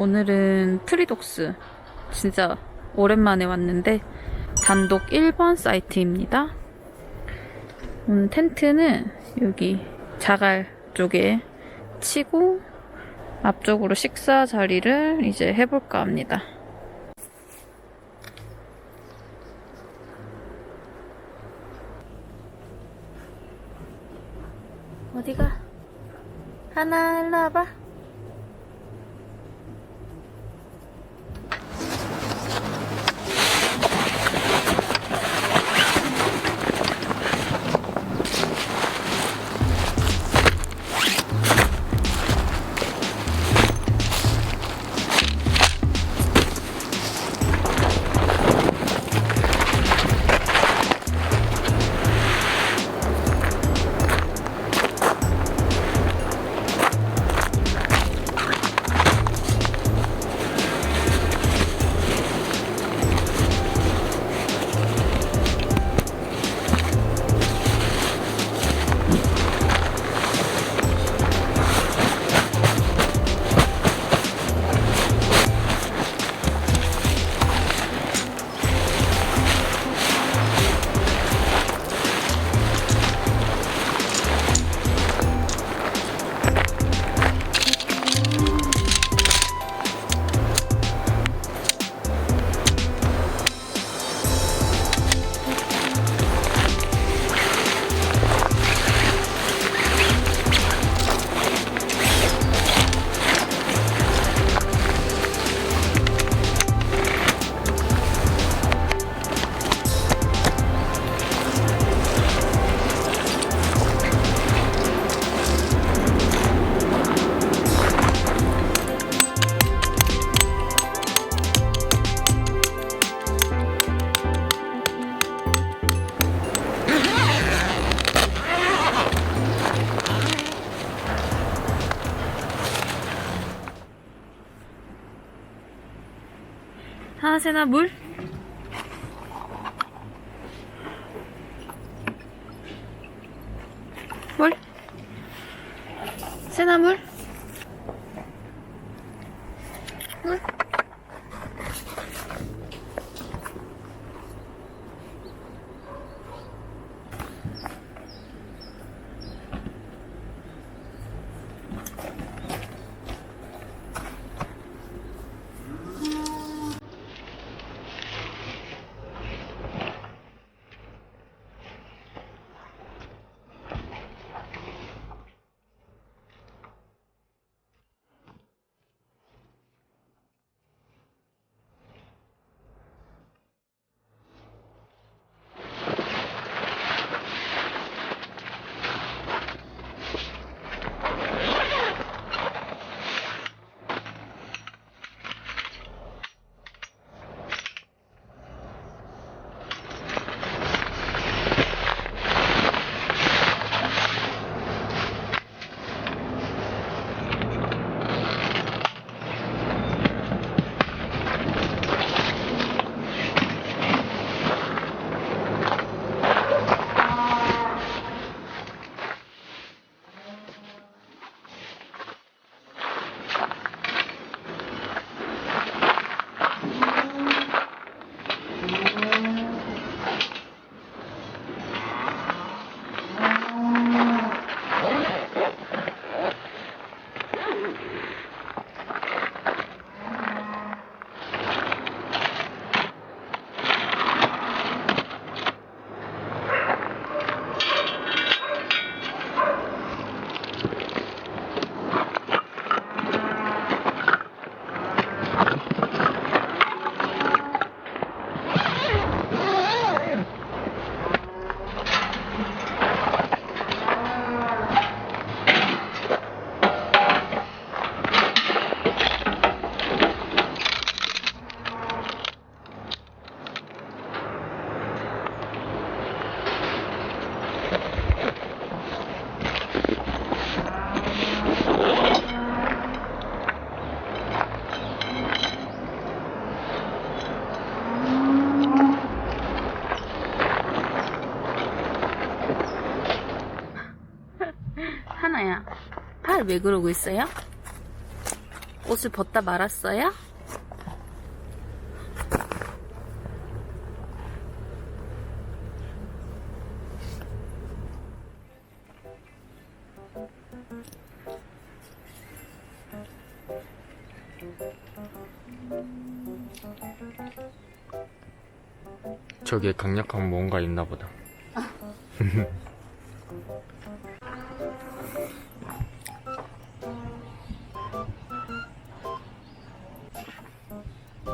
오늘은 프리독스 진짜 오랜만에 왔는데 단독 1번 사이트입니다. 오늘 텐트는 여기 자갈 쪽에 치고 앞쪽으로 식사 자리를 이제 해볼까 합니다. 어디가? 하나 일로 와봐. 하세나 물? 물? 세나 물? 물? 왜 그러고 있어요? 옷을 벗다 말았어요? 저기에 강력한 뭔가 있나 보다.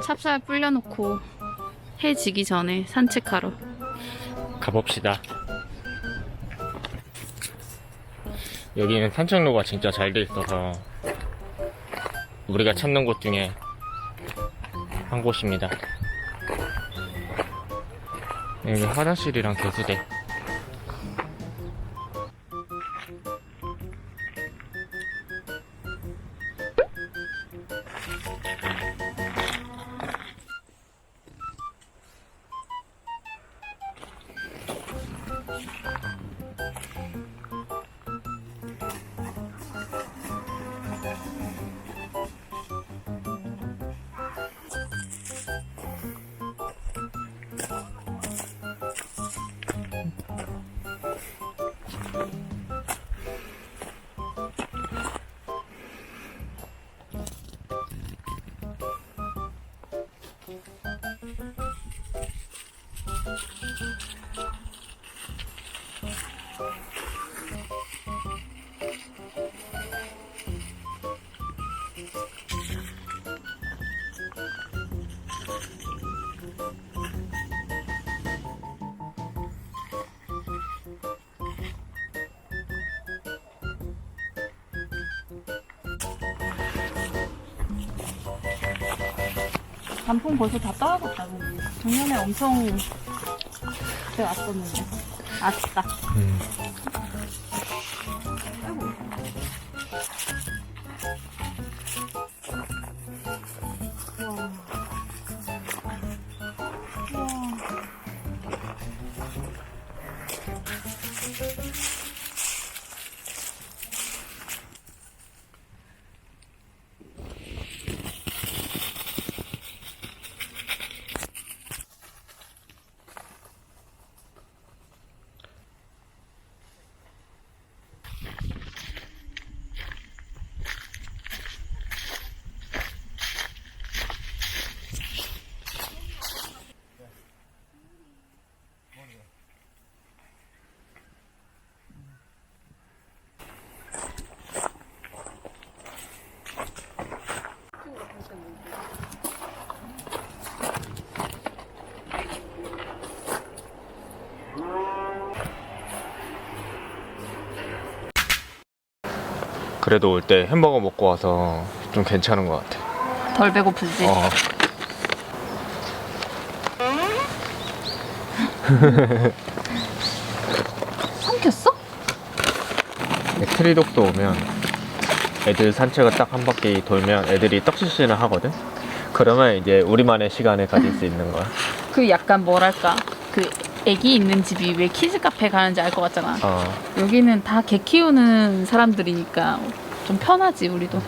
찹쌀 불려놓고 해 지기 전에 산책하러. 가봅시다. 여기는 산책로가 진짜 잘 돼 있어서 우리가 찾는 곳 중에 한 곳입니다. 여기 화장실이랑 개수대. 단풍 벌써 다 떨어졌다고. 작년에 엄청 그때 왔었는데. 아쉽다. 음. 그래도 올 때 햄버거 먹고 와서 좀 괜찮은 것 같아. 덜 배고프지? 어. 삼켰어? 트리독도 오면 애들 산책을 딱 한 바퀴 돌면 애들이 떡시시는 하거든? 그러면 이제 우리만의 시간을 가질 수 있는 거야. 그 약간 뭐랄까. 그 애기 있는 집이 왜 키즈 카페 가는지 알 것 같잖아. 어, 여기는 다 개 키우는 사람들이니까 좀 편하지, 우리도.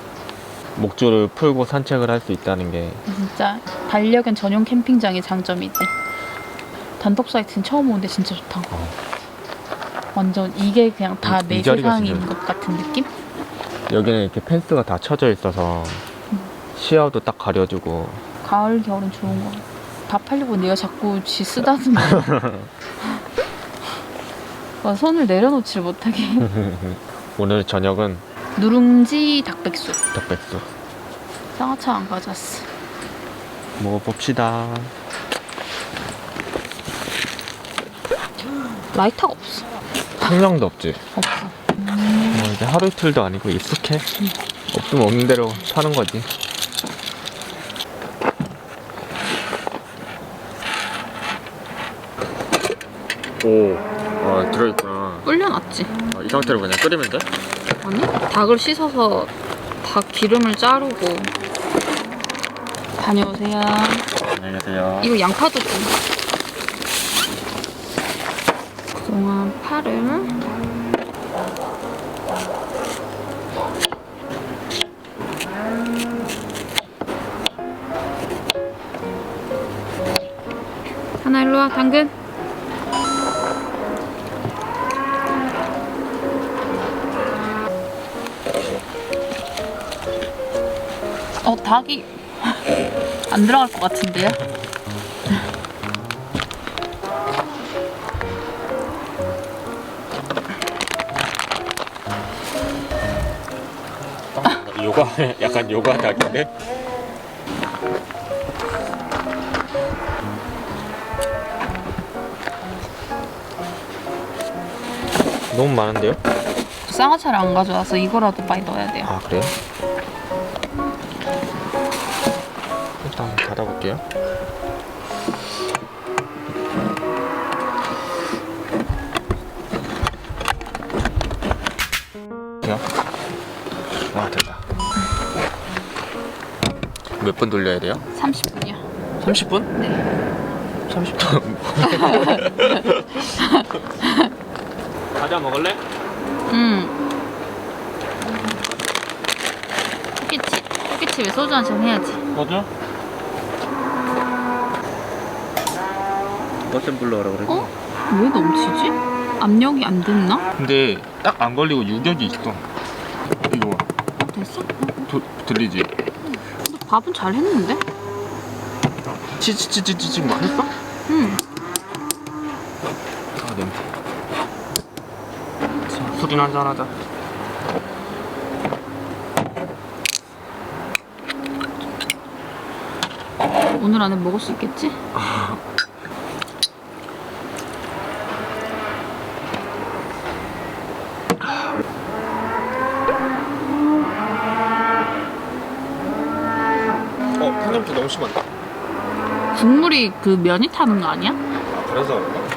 목줄을 풀고 산책을 할 수 있다는 게 진짜 반려견 전용 캠핑장의 장점이지. 단독 사이트는 처음 오는데 진짜 좋다. 어. 완전 이게 그냥 다 이- 내 이 자리가 세상인 진짜 것 같은 느낌? 여기는 이렇게 펜스가 다 쳐져 있어서 시야도 딱 가려주고 가을, 겨울은 좋은 거. 다 팔리고 내가 자꾸 쥐 쓰다듬어. 와, 손을 내려놓지를 못하게. 오늘 저녁은 누룽지 닭백숙. 닭백숙 쌍화차 안 가져왔어. 먹어봅시다. 라이터가 없어. 한 명도 없지. 없어. 뭐 이제 하루 이틀도 아니고 익숙해. 없으면 없는 대로 사는 거지. 오, 아 들어있구나. 불려놨지. 아, 이 상태로 그냥 끓이면 돼? 아니? 닭을 씻어서 닭 기름을 자르고 다녀오세요. 안녕히 계세요. 이거 양파도 좀. 그동안 파를 하나 일로와 당근 어, 닭이 안 들어갈 것 같은데요? 요가 약간 요가 닭인데 너무 많은데요? 쌍화차를 안 가져와서 이거라도 많이 넣어야 돼요. 아 그래요? 볼게요. 와 됐다. 몇 분 돌려야 돼요? 30분이요. 30분? 네. 30분. 과자 먹을래? 음. 토끼치. 토끼치에 소주 한 잔 해야지. 뭐죠? 버튼 불러라 그래. 어? 왜 넘치지? 압력이 안 됐나? 근데 딱 안 걸리고 유격이 있어. 이거 어, 됐어? 어, 도, 들리지? 근데 밥은 잘 했는데? 치치치치치 뭐 했어? 응. 아 냄새. 자, 술이나 한잔 하자. 오늘 안에 먹을 수 있겠지? 심한다. 국물이 그 면이 타는 거 아니야? 그래서 그런가?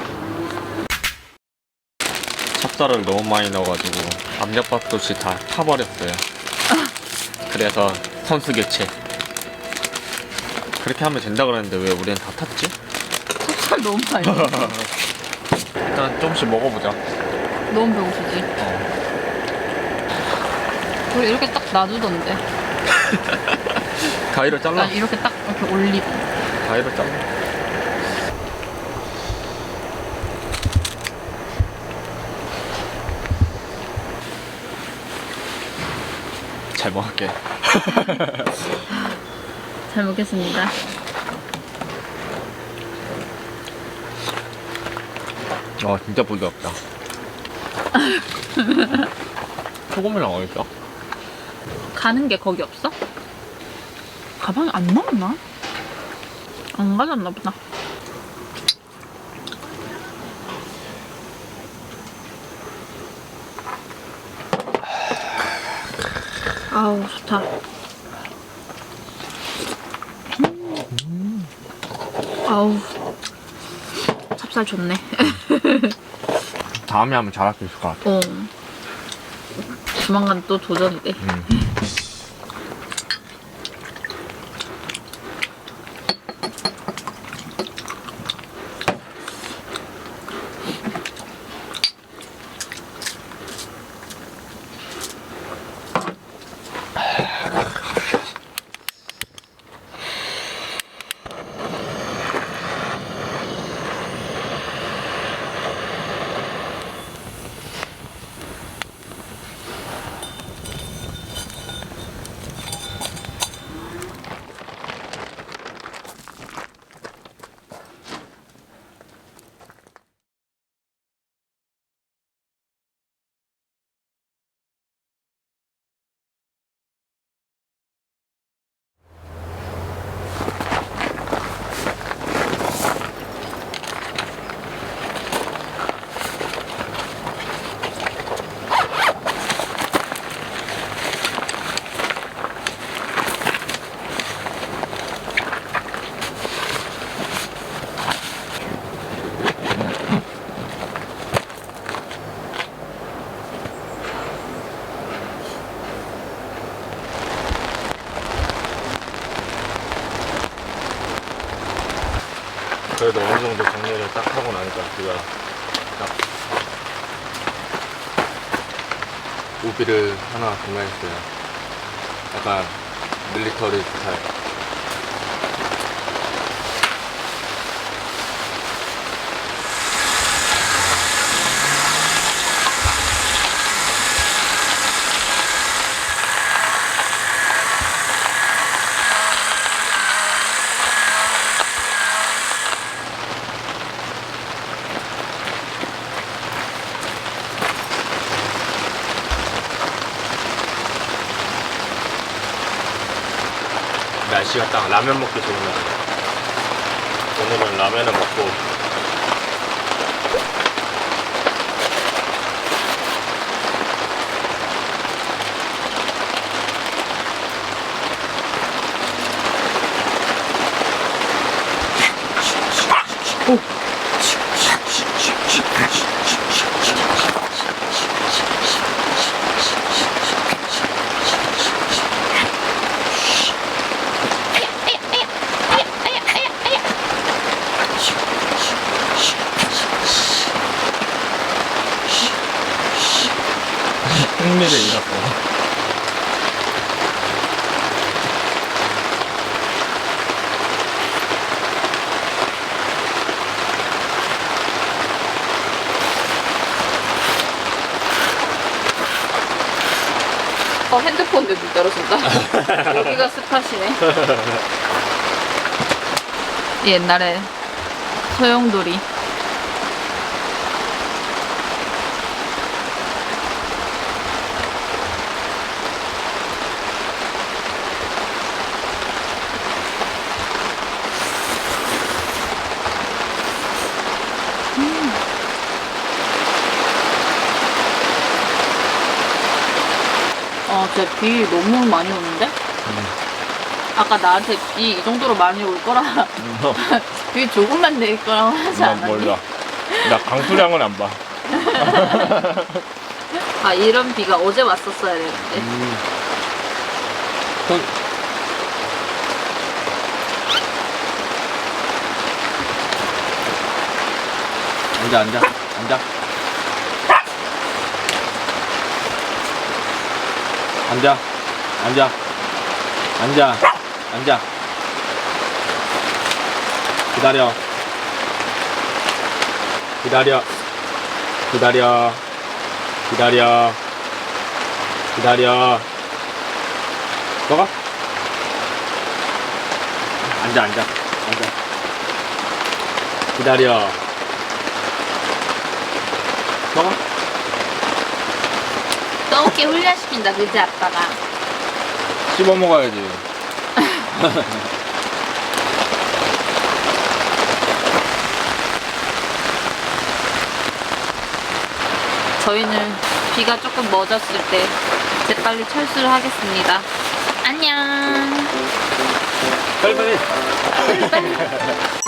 찹쌀을 너무 많이 넣어가지고 압력밥솥이 다 타버렸어요. 그래서 선수 교체. 그렇게 하면 된다 그랬는데 왜 우리는 다 탔지? 찹쌀 너무 많이 넣었어. 일단 조금씩 먹어보자. 너무 배고프지? 어. 우리 이렇게 딱 놔두던데. 가위로 잘라. 난 이렇게 딱 이렇게 올리고. 가위로 잘라. 잘 먹을게. 잘 먹겠습니다. 아 진짜 부드럽다. 소금이랑 어디 있어? 가는 게 거기 없어? 가방에 안 넣었나? 안 가졌나 보다. 아우 좋다. 음. 아우 찹쌀 좋네. 다음에 하면 잘할 수 있을 것 같아. 어. 조만간 또 도전이래. 음. 딱 하고 나니까 우리가 딱 우비를 하나 구매했어요. 약간 밀리터리 스타일. 날씨가 딱 라면 먹기 좋은 날. 오늘은 라면을 먹고 흥미를 잃었고. 어, 핸드폰도 눈 떨어진다. 여기가 스팟이네. 옛날에 소용돌이. 어, 진짜 비 너무 많이 오는데? 아까 나한테 비 이 정도로 많이 올 거라 비 조금만 내릴 거라고 하지 난 않았니? 몰라. 나 강수량은 안 봐. 아 이런 비가 어제 왔었어야 되는데 음. 손. 앉아, 앉아, 앉아. 앉아, 앉아, 앉아, 앉아. 기다려. 기다려. 기다려. 기다려. 기다려. 먹어. 앉아, 앉아, 앉아. 기다려. 먹어. 떠먹게 훈련시킨다 그지 아빠가 씹어 먹어야지. 저희는 비가 조금 멎었을 때 재빨리 철수를 하겠습니다 안녕 빨리 빨리. 빨리